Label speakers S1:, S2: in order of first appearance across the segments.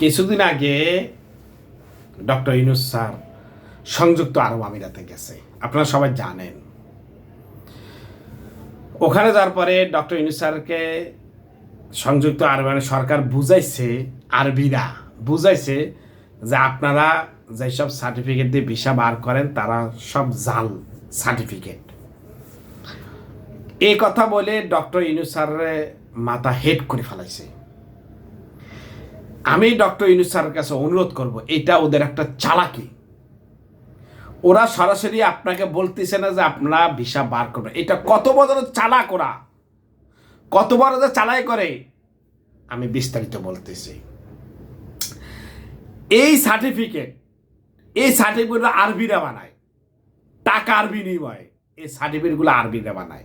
S1: কিছুদিন আগে doctor Yunus sir সংযুক্ত আরব আমিরাতে গেছে। আপনারা সবাই জানেন। ওখানে যাওয়ার পরে ডক্টর ইনুস স্যারকে সংযুক্ত আরব সরকার বুঝাইছে, আরবিরা বুঝাইছে যে আপনারা যেসব সার্টিফিকেট দিয়ে ভিসা বার করেন, তারা সব জাল সার্টিফিকেট। এই কথা বলে ডক্টর ইনুস স্যারের মাথা হেড করে ফেলাইছে। আমি ডক্টর ইনুস স্যারের কাছে অনুরোধ করব, এটা ওদের একটা চালাকি। ওরা সরাসরি আপনাকে বলতেছে না যে আপনারা ভিসা বার করবেন। এটা কত বড় চালাক ওরা। কত বড় যে চালাই করে। আমি বিস্তারিত বলতেছি। এই সার্টিফিকেট এই সার্টিফিকেট আরবিরা বানায়। টাকা টাকার বিনিময়ে এই সার্টিফিকেটগুলো আরবিরা বানায়।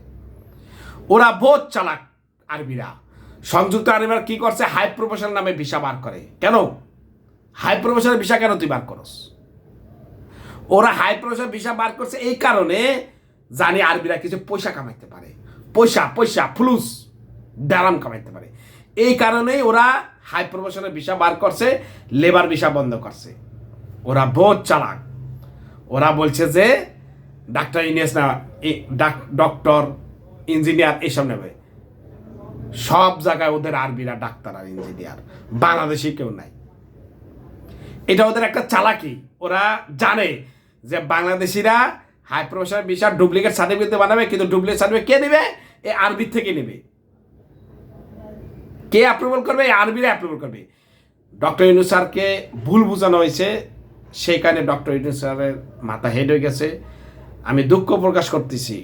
S1: ওরা বোধ চালাক আরবিরা। সংযুক্ত আরবিরা কি করছে? হাই প্রফেশনাল নামে ভিসা বার করে। কেন? হাই প্রফেশনাল ভিসা কেন তুই বার করস? ওরা হাই প্রফেশনাল ভিসা বার করছে এই কারণে জানি আরবিরা কিছু পয়সা কামাইতে পারে। পয়সা পয়সা, ফ্লুস ডারাম কামাইতে পারে। এই কারণেই ওরা হাই প্রফেশনাল ভিসা বার করছে, লেবার ভিসা বন্ধ করছে। ওরা বহুত চালাক। ওরা বলছে যে, ডাক্তার ইনিয়াস না ডক্টর ইঞ্জিনিয়ার এইসব নেবে। সব জায়গায় ওদের আরবিরা ডাক্তার আর ইঞ্জিনিয়ার বাংলাদেশি কেউ নাই। এটা ওদের একটা চালাকি। ওরা জানে যে বাংলাদেশিরা high professional visa duplicate certificate বানাবে, কিন্তু ডুপ্লিকেট সার্টিফিকেট কে নেবে এ আরবির থেকে নেবে। কে অ্যাপ্রুভাল করবে? আরবিরা অ্যাপ্রুভাল করবে। ডক্টর ইনু স্যারকে ভুল বোঝানো হয়েছে। সেই কারণে ডক্টর ইনু স্যারের মাথা হেড হয়ে গেছে। আমি দুঃখ প্রকাশ করতেছি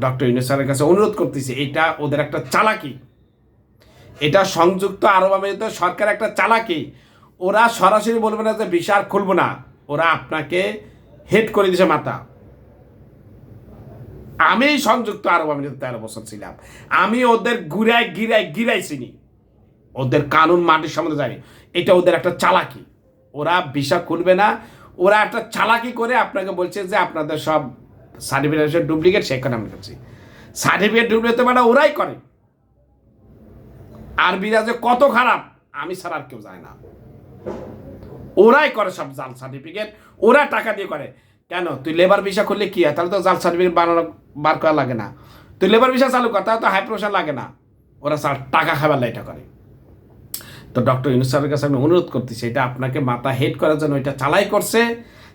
S1: ডক্টর ইনু স্যারের কাছে অনুরোধ করতেছি। এটা ওদের একটা চালাকি। এটা সংযুক্ত আরব আমিরাত সরকার একটা চালাকি। ওরা সরাসরি বলবে না যে ভিসা আর খুলবো না। ওরা আপনাকে হেড করে দিছে মাথা। আমি সংযুক্ত আরব আমিরাতে তেরো বছর ছিলাম। আমি ওদের ঘুরাই গিরাই চিনি। ওদের কানুন মাটির সম্বন্ধে জানি। এটা ওদের একটা চালাকি। ওরা ভিসা খুলবে না। ওরা একটা চালাকি করে আপনাকে বলছে যে আপনাদের সব সার্টিফিকেট, ডুপ্লিকেট সেখানে আমি করছি সার্টিফিকেট ডুপ্লিকেট মানে ওরাই করে। আরবিরা যে কত খারাপ, আমি ছাড়া আর কেউ যায় না। ওরাই করে সব জাল সার্টিফিকেট ওরা টাকা দিয়ে করে। কেন? তুই লেবার ভিসা করলে কি হয়? তাহলে তো জাল সার্টিফিকেট বানানো, বার করা লাগে না। তুই লেবার ভিসা চালু কর, তাহলে তো হাই প্রমোশন লাগে না। ওরা স্যার টাকা খাবার এটা করে। তো ডক্টর ইউনুস স্যারের কাছে আমি অনুরোধ করতেছি, এটা আপনাকে মাথা হেড করার জন্য এটা চালাই করছে।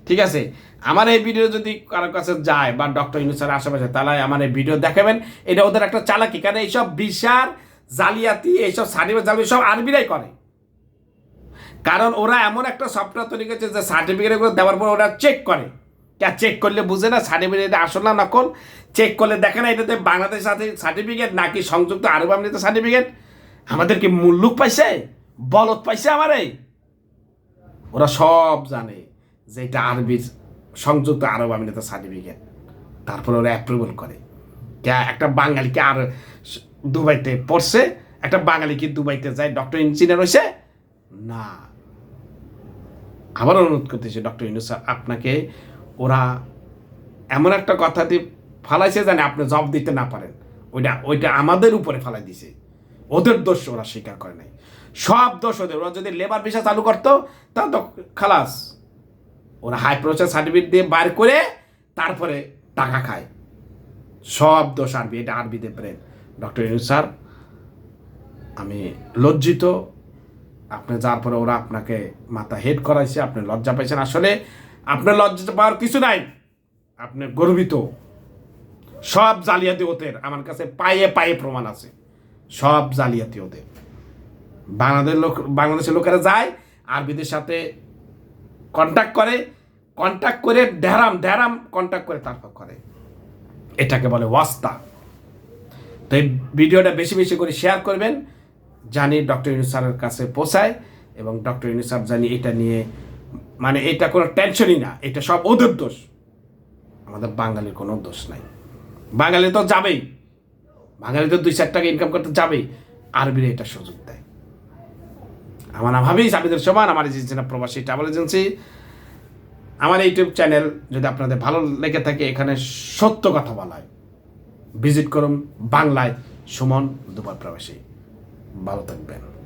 S1: ঠিক আছে? আমার এই ভিডিও যদি কারোর কাছে যায় বা ডক্টর ইউনুস স্যারের আশেপাশে, তাহলে আমার এই ভিডিও দেখাবেন। এটা ওদের একটা চালাকি, কারণ এইসব বিশার জালিয়াতি, এইসব সার্টিফিকেট জালিয়াতি সব আরবিরাই করে। কারণ ওরা এমন একটা সফটওয়্যার তৈরি করেছে যে সার্টিফিকেটগুলো দেওয়ার পর ওরা চেক করে। কে চেক করলে বুঝে না সার্টিফিকেট আসল না নকল। চেক করলে দেখে না এটাতে বাংলাদেশ সাথে সার্টিফিকেট নাকি সংযুক্ত আরব আমিরাত সার্টিফিকেট আমাদের কি মুল্লুক পাইছে? বলত পাইছে আমারে? ওরা সব জানে যে এটা আরবির সংযুক্ত আরব আমিরাত সার্টিফিকেট তারপরে ওরা অ্যাপ্রুভাল করে। একটা বাঙালিকে আর দুবাইতে পড়ছে, একটা বাঙালি কি দুবাইতে যায়, ডক্টর ইঞ্জিনিয়ার হয়েছে না। আবার অনুরোধ করতেছি, ডক্টর ইউনুস আপনাকে ওরা এমন একটা কথা দিয়ে ফালাইছে জানে আপনি জব দিতে না পারেন। ওইটা ওইটা আমাদের উপরে ফালাই দিছে। ওদের দোষ ওরা স্বীকার করে নাই। সব দোষ ওদের। ওরা যদি লেবার ভিসা চালু করতো, তা তো খালাস। ওরা হাই প্রসেস সার্টিফিকেট দিয়ে বার করে তারপরে টাকা খায়। সব দোষ আরবি, এটা আরবিতে ব্রেন ডক্টর ইউনুস স্যার, আমি লজ্জিত। আপনি যার পরে ওরা আপনাকে মাথা হেড করাইছে, আপনি লজ্জা পাইছেন। আসলে আপনার লজ্জা পাওয়ার কিছু নাই। আপনি গর্বিত। সব জালিয়াতি ওদের। আমার কাছে পায়ে পায়ে প্রমাণ আছে। সব জালিয়াতি ওদের। বাংলাদেশ লোক বাংলাদেশের লোকেরা যায়, আরবিদের সাথে কন্ট্যাক্ট করে। কন্ট্যাক্ট করে ড্যারাম ড্যারাম কন্ট্যাক্ট করে, তারপর করে। এটাকে বলে ওয়াস্তা। তো এই ভিডিওটা বেশি বেশি করে শেয়ার করবেন। জানি ডক্টর ইউনুস স্যারের কাছে পৌঁছায় এবং ডক্টর ইউনুস স্যার জানি এটা নিয়ে মানে এটা কোনো টেনশনই না, এটা সব ওদের দোষ। আমাদের বাঙালির কোনো দোষ নাই। বাঙালি তো যাবেই। বাঙালি তো দুই চার টাকা ইনকাম করতে যাবেই। আরবিরা এটা সুযোগ দেয়। আমার ভাবেই আবিদের সমান, আমার এজেন্সি না প্রবাসী ট্রাভেল এজেন্সি আমার ইউটিউব চ্যানেল যদি আপনাদের ভালো লেগে থাকে, এখানে সত্য কথা বলা হয়। ভিজিট করুন বাংলায় সুমন দুবার প্রবাসী। ভালো থাকবেন।